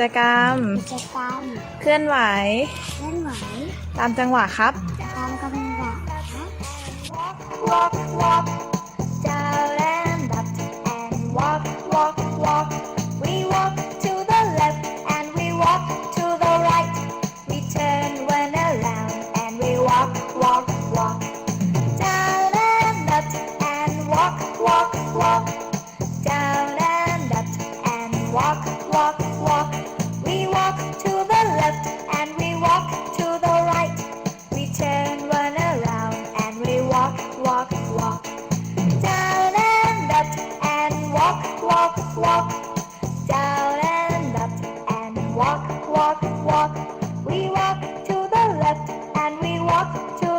จกรรมำกิจกรรมเคลื่อนไหว เคลื่อนไหวตามจังหวะครับ ตามกำหนดครับ we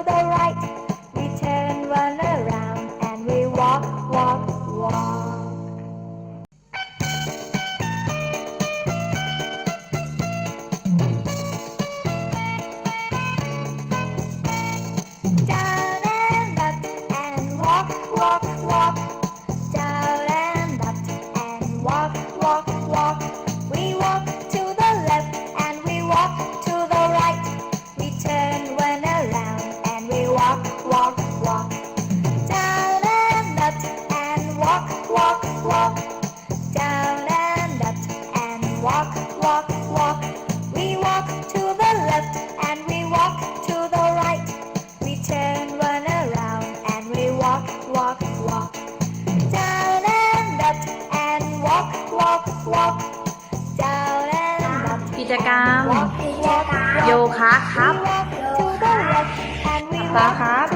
จกรรม โยคะครับปาครับ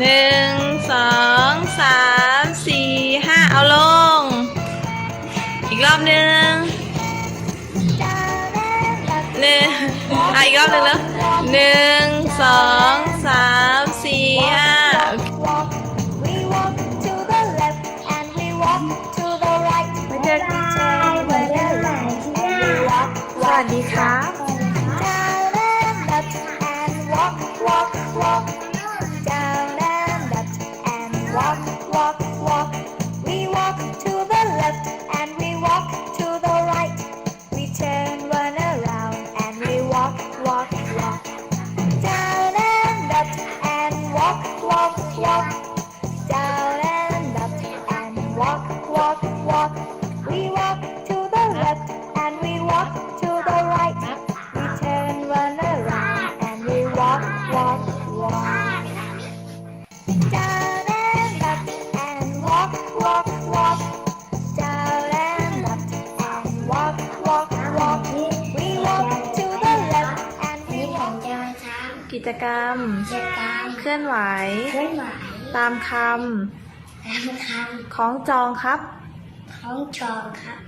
หนึ่งสองสามสี่ห้าเอาลง อีกรอบหนึ่ง walk, we walk to the left and we walk to the right. We turn one around and we walk, walk, walk. Down and up and walk, walk, walk. Down and up and walk, walk, walk. We walk to the left and we walk. กิจกรรม กิจกรรม เคลื่อนไหว เคลื่อนไหว ตามคตามคำของจองครับำท้องจองครับ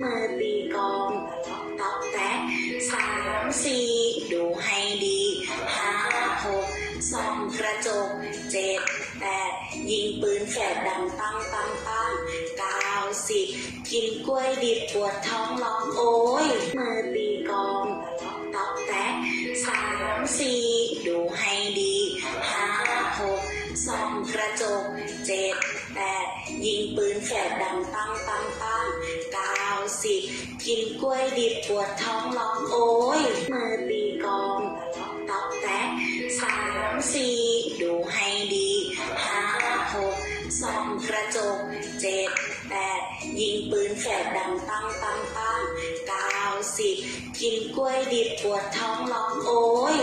มือตีกองตอกตอกแตะสามสี่ดูให้ดีห้าหกสองกระจกเจ็ดแปดยิงปืนแฝดดังปังปังปังเก้าสิบกินกล้วยดิบปวดท้องร้องโอ้ยมือตีกองตอกตอกแตะสามสี่ดูให้ดีห้าหกสองกระจกเจ็ดแปด ยิงปืนแฝดดังปังปังปังเก้าสิบกินกล้วยดิบปวดท้องร้องโอ้ยมือตีกองตอกตอกแตะสามสี่ดูให้ดีห้าหกสองกระจกเจ็ดแปดยิงปืนแฝดดังปังปังปังเก้าสิบกินกล้วยดิบปวดท้องร้องโอ้ย